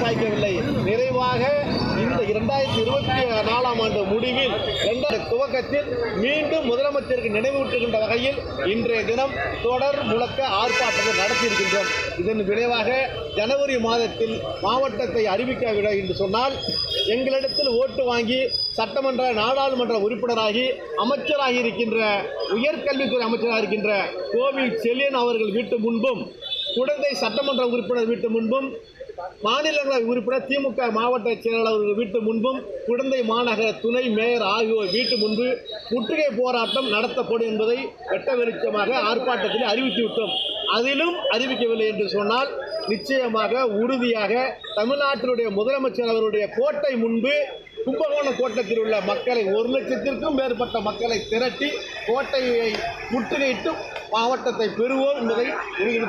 சாய்க்கவில்லை நிறைவாக இந்த இரண்டாயிரத்தி இருபத்தி நாலாம் ஆண்டு முடிவில் இரண்டாயிரத்தி துவக்கத்தில் மீண்டும் முதலமைச்சருக்கு நினைவூட்டுகின்ற வகையில் இன்றைய தினம் தொடர் முழக்க ஆர்ப்பாட்டத்தை நடத்தியிருக்கின்றோம். இதன் விளைவாக ஜனவரி மாதத்தில் மாவட்டத்தை அறிவிக்கவில்லை என்று சொன்னால் எங்களிடத்தில் ஓட்டு வாங்கி சட்டமன்ற நாடாளுமன்ற உறுப்பினராகி அமைச்சராகி இருக்கின்ற உயர்கல்வித்துறை அமைச்சராக இருக்கின்ற கோவில் செல்லியன் அவர்கள் வீட்டு முன்பும் குடந்தை சட்டமன்ற உறுப்பினர் வீட்டு முன்பும் மாநிலங்களவை உறுப்பினர் திமுக மாவட்ட செயலாளர் வீட்டு முன்பும் குடந்தை மாநகர துணை மேயர் ஆகியோர் வீட்டு முன்பு முற்றுகை போராட்டம் நடத்தப்படும் என்பதை வெட்ட வெளிச்சமாக ஆர்ப்பாட்டத்தில் அறிவித்துவிட்டோம். அதிலும் அறிவிக்கவில்லை என்று சொன்னால் நிச்சயமாக உறுதியாக தமிழ்நாட்டினுடைய முதலமைச்சர் அவருடைய கோட்டை முன்பு கும்பகோணம் கோட்டத்தில் உள்ள மக்களை ஒரு லட்சத்திற்கும் மேற்பட்ட மக்களை திரட்டி கோட்டையை முற்றுகையிட்டு மாவட்டத்தை பெறுவோம் என்பதை உறுதி